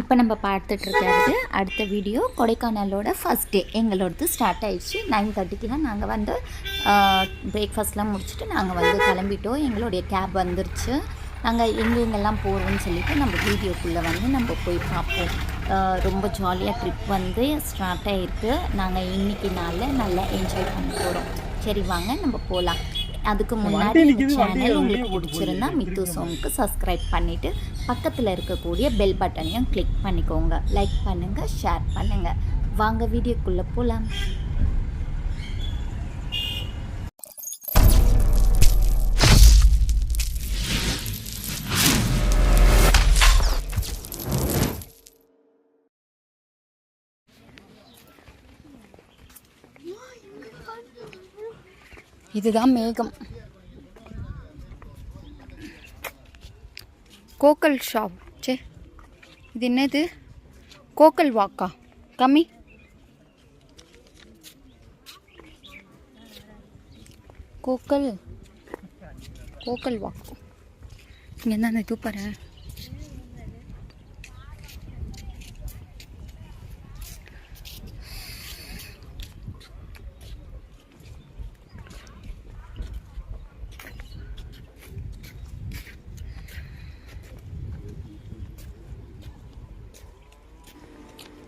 இப்போ நம்ம பார்த்துட்ருக்கிறது அடுத்த வீடியோ கொடைக்கானலோட ஃபஸ்ட் டே எங்களோடது ஸ்டார்ட் ஆயிடுச்சு. நைன் தேர்ட்டிக்கெலாம் நாங்கள் வந்து பிரேக்ஃபாஸ்ட்லாம் முடிச்சுட்டு நாங்கள் வந்து கிளம்பிட்டோம். எங்களுடைய கேப் வந்துருச்சு. நாங்கள் எங்கெங்கெல்லாம் போகிறோம்னு சொல்லிட்டு நம்ம வீடியோக்குள்ளே வந்து நம்ம போய் பார்ப்போம். ரொம்ப ஜாலியாக ட்ரிப் வந்து ஸ்டார்ட் ஆகிருக்கு நாங்கள் இன்றைக்கி நாளில் நல்லா என்ஜாய் பண்ண போகிறோம் சரி வாங்க நம்ம போகலாம் அதுக்கு முன்னாடி இந்த சேனல் உங்களுக்கு பிடிச்சிருந்தா மித்து சோமுக்கு சப்ஸ்கிரைப் பண்ணிவிட்டு பக்கத்தில் இருக்கக்கூடிய பெல் பட்டனையும் கிளிக் பண்ணிக்கோங்க. லைக் பண்ணுங்கள் ஷேர் பண்ணுங்கள் வாங்க வீடியோக்குள்ளே போகலாம் இதுதான் மேகம். Cockle shop. சே இது என்னது? கோக்கல் வாக்கா. கம்மி. கோக்கல். கோக்கல் வாக்கு. இங்கே தான் இது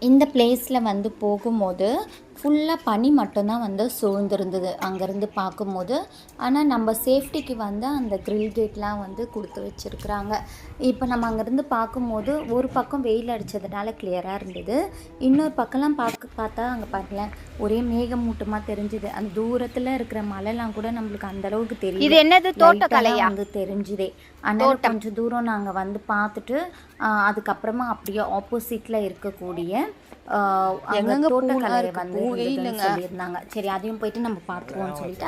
இந்த பிளேஸில் வந்து போகும்போது ஃபுல்லாக பனி மட்டும்தான் வந்து சூழ்ந்திருந்தது அங்கேருந்து பார்க்கும்போது. ஆனால் நம்ம சேஃப்டிக்கு வந்து அந்த grill கேட்லாம் வந்து கொடுத்து வச்சுருக்குறாங்க. இப்போ நம்ம அங்கேருந்து பார்க்கும்போது ஒரு பக்கம் வெயில் அடித்ததுனால கிளியராக இருந்தது. இன்னொரு பக்கம்லாம் பார்க்க பார்த்தா அங்கே பாருங்களேன் ஒரே மேகமூட்டமாக தெரிஞ்சுது. அந்த தூரத்தில் இருக்கிற மலைலாம் கூட நம்மளுக்கு அந்த அளவுக்கு தெரியும் இது என்னது? தோட்டக்கலையா? வந்து தெரிஞ்சுதே. ஆனால் கொஞ்சம் தூரம் நாங்கள் வந்து பார்த்துட்டு அதுக்கப்புறமா அப்படியே ஆப்போசிட்டில் இருக்கக்கூடிய அங்க பூலாம் இருக்கு? வந்து. சொல்லியிருந்தாங்க. சரி அதையும் போயிட்டு நம்ம பார்த்துருவோம்னு சொல்லிட்டு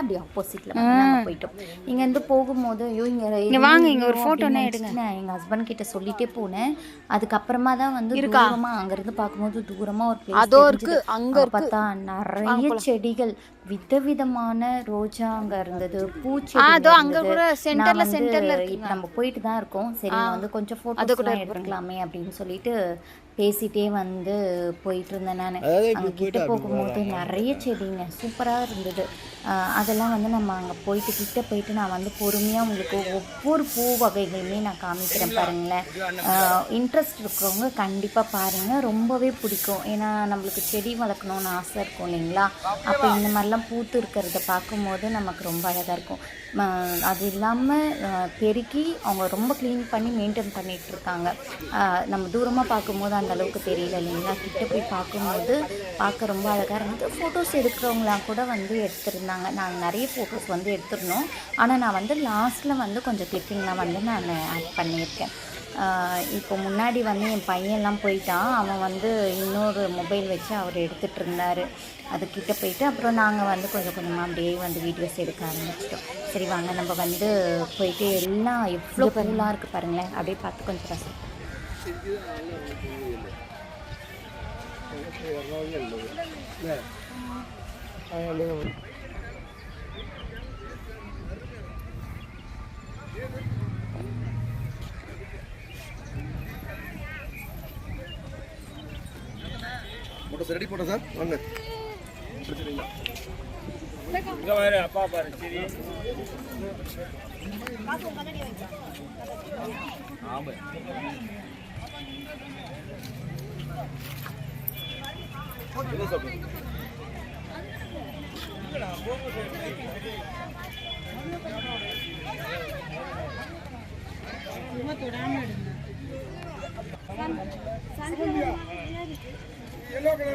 வந்து நாங்கள் போயிட்டோம். இங்கேருந்து போகும்போது ஐயோ இங்கே வாங்க, இங்க ஒரு photo-னா எடுங்க. நான் எங்கள் ஹஸ்பண்ட் கிட்ட சொல்லிட்டே போனேன். அதுக்கப்புறமா தான் வந்து தூரமாக அங்கேருந்து பார்க்கும்போது தூரமாக ஒரு அதோ. இருக்கு, அங்க அங்க பார்த்தா நிறைய செடிகள் விதவிதமான ரோஜா அங்க இருந்தது பூச்செடி அதோ அங்க கூட centerல- centerல இப்ப நம்ம போயிட்டு தான் இருக்கோம். சரி நான் வந்து கொஞ்சம் போட்டோஸ் எடுத்துக்கலாமே அப்படின்னு சொல்லிட்டு பேசிட்டே வந்து போயிட்டு இருந்தேன் நான். அங்க கிட்ட போகும்போது நிறைய செடிங்க சூப்பரா இருந்தது. அதெல்லாம் வந்து நம்ம அங்கே போயிட்டு கிட்ட போயிட்டு நான் வந்து பொறுமையாக உங்களுக்கு ஒவ்வொரு பூ வகைகளுமே நான் காமிக்கிறேன் பாருங்களேன். இன்ட்ரெஸ்ட் இருக்கிறவங்க கண்டிப்பாக பாருங்கள் ரொம்பவே பிடிக்கும். ஏன்னா நம்மளுக்கு செடி வளர்க்கணும்னு ஆசை இருக்கும் இல்லைங்களா? அப்போ இந்த மாதிரிலாம் பூத்து இருக்கிறத பார்க்கும்போது நமக்கு ரொம்ப அழகாக இருக்கும். அது இல்லாமல் பெருக்கி அவங்க ரொம்ப க்ளீன் பண்ணி மெயின்டைன் பண்ணிகிட்டு இருக்காங்க. நம்ம தூரமாக பார்க்கும்போது அந்த அளவுக்கு தெரியல இல்லைங்களா? கிட்ட போய் பார்க்கும்போது பார்க்க ரொம்ப அழகாக இருந்தது ஃபோட்டோஸ் எடுக்கிறவங்களாம் கூட வந்து எடுத்துருந்தாங்க. நாங்கள் நிறைய ஃபோட்டோஸ் வந்து எடுத்திருந்தோம். ஆனால் நான் வந்து லாஸ்ட்டில் வந்து கொஞ்சம் கிளிப்பிங்லாம் வந்து நான் ஆட் பண்ணியிருக்கேன். இப்போ முன்னாடி வந்து என் பையன்லாம் போயிட்டான். அவன் வந்து இன்னொரு மொபைல் வச்சு அவர் எடுத்துகிட்டு இருந்தார் அது கிட்ட போயிட்டு அப்புறம் நாங்கள் வந்து கொஞ்சம் கொஞ்சமாக அப்படியே வந்து வீடியோஸ் எடுக்க ஆரம்பிச்சிட்டோம். சரி வாங்க. நம்ம வந்து போயிட்டு எல்லாம் எவ்வளோ பொருளாக இருக்குது பாருங்களேன். அப்படியே பார்த்து கொஞ்சம் rasam photo sir ready photo sir. வாங்க. எவ்வளோ தானே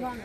வாங்க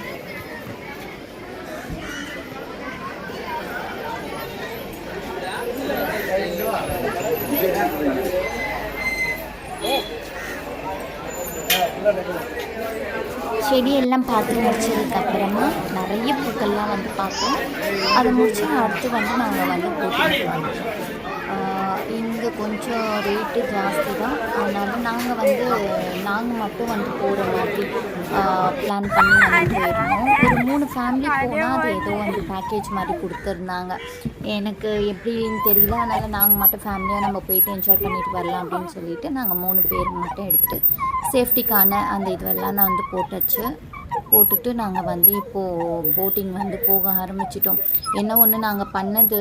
செடியெல்லாம் பார்த்து முடிச்சதுக்கப்புறமா நிறைய பூக்கள்லாம் வந்து பார்த்தோம். அதை முடிச்சு அடுத்து வந்து நாங்கள் வந்து போட்டிங் இங்கே கொஞ்சம் ரேட்டு ஜாஸ்தி தான். அதனால நாங்கள் வந்து நாங்கள் மட்டும் வந்து போகிற மாதிரி பிளான் பண்ணி வந்து போயிருந்தோம். ஒரு மூணு ஃபேமிலி போனால் அது ஏதோ வந்து பேக்கேஜ் மாதிரி கொடுத்துருந்தாங்க. எனக்கு எப்படின்னு தெரியல. அதனால் நாங்கள் மட்டும் ஃபேமிலியாக நம்ம போயிட்டு என்ஜாய் பண்ணிட்டு வரலாம் அப்படின்னு சொல்லிட்டு நாங்கள் மூணு பேர் மட்டும் எடுத்துகிட்டு சேஃப்டிக்கான அந்த இதுவெல்லாம் நான் வந்து போட்டாச்சு. போட்டுட்டு நாங்கள் வந்து இப்போது போட்டிங் வந்து போக ஆரம்பிச்சிட்டோம். என்ன ஒன்று நாங்கள் பண்ணது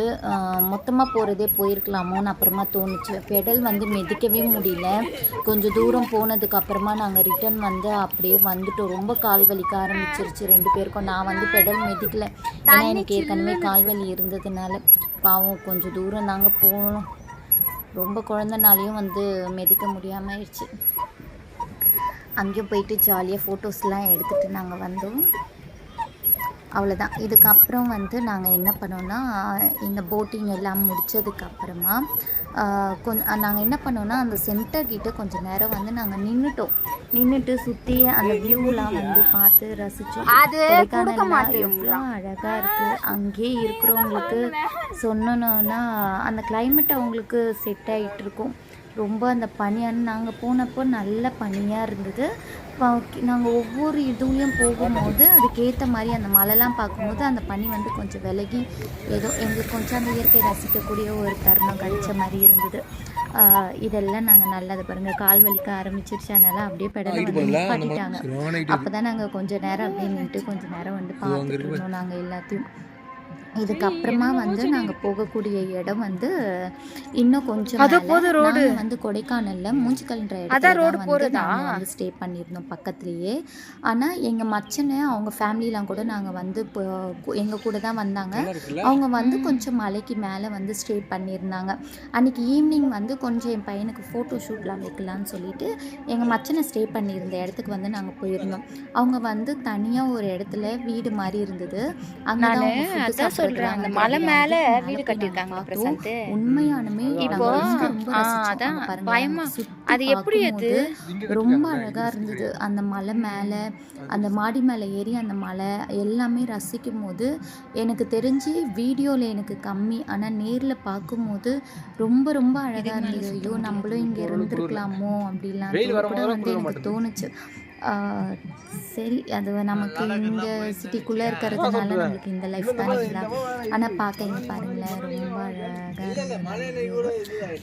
மொத்தமாக போகிறதே போயிருக்கலாமோன்னு அப்புறமா தோணுச்சு. பெடல் வந்து மிதிக்கவே முடியல. கொஞ்சம் தூரம் போனதுக்கு அப்புறமா நாங்கள் ரிட்டர்ன் வந்து அப்படியே வந்துட்டோம். ரொம்ப கால் வலிக்க ஆரம்பிச்சிருச்சு ரெண்டு பேருக்கும். நான் வந்து பெடல் மிதிக்கல. ஏன்னா எனக்கு ஏற்கனவே கால் வலி இருந்ததுனால பாவம் கொஞ்சம் தூரம் நாங்கள் போனோம். ரொம்ப குழந்தனாலையும் வந்து மிதிக்க முடியாமல் ஆயிடுச்சு. அங்கேயும் போயிட்டு ஜாலியாக ஃபோட்டோஸ்லாம் எடுத்துகிட்டு நாங்கள் வந்தோம். அவ்வளோதான் இதுக்கப்புறம் வந்து நாங்கள் என்ன பண்ணோன்னா இந்த போட்டிங் எல்லாம் முடித்ததுக்கப்புறமா கொஞ்சம் நாங்கள் என்ன பண்ணோன்னா அந்த சென்டர் கிட்ட கொஞ்சம் நேரம் வந்து நாங்கள் நின்றுட்டோம் நின்றுட்டு சுற்றி அந்த வியூலாம் வந்து பார்த்து ரசித்தோம் அது கொடுக்க மாட்டேன் எவ்வளோ அழகாக இருக்குது அங்கேயே இருக்கிறவங்களுக்கு சொன்னோன்னா அந்த climate அவங்களுக்கு செட் ஆகிட்டு இருக்கும். ரொம்ப அந்த பனியான நாங்கள் போனப்போ நல்ல பனியாக இருந்தது. நாங்கள் ஒவ்வொரு இதுலேயும் போகும்போது அதுக்கேற்ற மாதிரி அந்த மலைலாம் பார்க்கும்போது அந்த பனி வந்து கொஞ்சம் விலகி ஏதோ எங்களுக்கு கொஞ்சம் அந்த இயற்கை ரசிக்கக்கூடிய ஒரு தருணம் கிடைச்ச மாதிரி இருந்தது. இதெல்லாம் நாங்கள் நல்லது பாருங்கள் கால் வலிக்க ஆரம்பிச்சிருச்சு. அதனால அப்படியே பெடலை நிப்பாட்டிட்டாங்க. அப்போ தான் நாங்கள் கொஞ்ச நேரம் அப்படியே நின்றுட்டு கொஞ்ச நேரம் வந்து பார்த்துட்டு இருந்தோம் நாங்கள் எல்லாத்தையும். இதுக்கப்புறமா வந்து நாங்கள் போகக்கூடிய இடம் வந்து இன்னும் கொஞ்சம் அது. போதும். நாங்க வந்து கொடைக்கானல்ல மூஞ்சிக்கல்ன்ற இடத்துல போறதா? நாங்கள் வந்து ஸ்டே பண்ணியிருந்தோம் பக்கத்துலேயே. ஆனால் எங்கள் மச்சனை அவங்க ஃபேமிலிலாம் கூட நாங்கள் வந்து எங்கள் கூட தான் வந்தாங்க. அவங்க வந்து கொஞ்சம் மலைக்கு மேலே வந்து ஸ்டே பண்ணியிருந்தாங்க. அன்றைக்கி ஈவினிங் வந்து கொஞ்சம் என் பையனுக்கு ஃபோட்டோ ஷூட்லாம் வைக்கலான்னு சொல்லிட்டு எங்கள் மச்சனை ஸ்டே பண்ணியிருந்த இடத்துக்கு வந்து நாங்கள் போயிருந்தோம். அவங்க வந்து தனியாக ஒரு இடத்துல வீடு மாதிரி இருந்தது. அங்கே தான் சாப்பிடுறாங்க மலை மேல வீடு பார்த்தோம். பிரசாந்த். உண்மையானுமே இப்போ. அதான் பயமா. அது எப்படி அது? ரொம்ப அழகா இருந்தது. அந்த மலை மேலே அந்த மாடி மேலே ஏறி அந்த மலை எல்லாமே ரசிக்கும் போது எனக்கு தெரிஞ்சு வீடியோவில் எனக்கு கம்மி. ஆனால் நேரில் பார்க்கும்போது ரொம்ப ரொம்ப அழகாக இருந்தது. ஐயோ நம்மளும் இங்கே இருந்திருக்கலாமோ? அப்படிலாம் கூட வந்து எனக்கு தோணுச்சு. சரி. அது நமக்கு இந்த சிட்டிக்குள்ளே இருக்கிறதுனால நம்மளுக்கு இந்த லைஃப் தான் இல்லை ஆனால் பார்க்க இங்கே பாருங்களேன் ரொம்ப அழகாக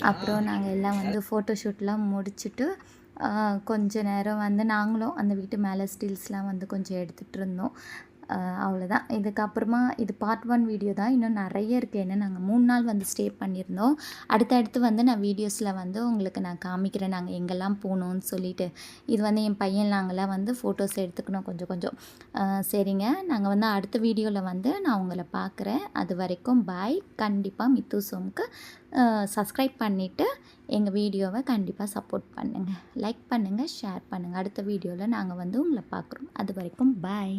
அப்புறம் நாங்கள் எல்லாம் வந்து ஃபோட்டோ ஷூட்லாம் முடிச்சுட்டு ஆஹ் கொஞ்ச நேரம் வந்து நாங்களும் அந்த வீட்டு மேலே ஸ்டில்ஸ்லாம் வந்து கொஞ்சம் எடுத்துகிட்டு இருந்தோம். அவ்வளோதான் இதுக்கப்புறமா இது பார்ட் ஒன் வீடியோ தான் இன்னும் நிறைய இருக்குது ஏன்னா நாங்கள் மூணு நாள் வந்து ஸ்டே பண்ணியிருந்தோம். அடுத்தடுத்து வந்து நான் வீடியோஸில் வந்து உங்களுக்கு நான் காமிக்கிறேன். நாங்கள் எங்கெல்லாம் போகணும்னு சொல்லிட்டு. இது வந்து என் பையன் நாங்களாம் வந்து ஃபோட்டோஸ் எடுத்துக்கணும் கொஞ்சம் கொஞ்சம். சரிங்க. நாங்கள் வந்து அடுத்த வீடியோவில் வந்து நான் உங்களை பார்க்குறேன். அது வரைக்கும் பாய் கண்டிப்பாக மித்து சோமுக்கு சப்ஸ்கிரைப் பண்ணிவிட்டு எங்கள் வீடியோவை கண்டிப்பாக சப்போர்ட் பண்ணுங்கள் லைக் பண்ணுங்கள் ஷேர் பண்ணுங்கள் அடுத்த வீடியோவில் நாங்கள் வந்து உங்களை பார்க்குறோம். அது வரைக்கும் பாய்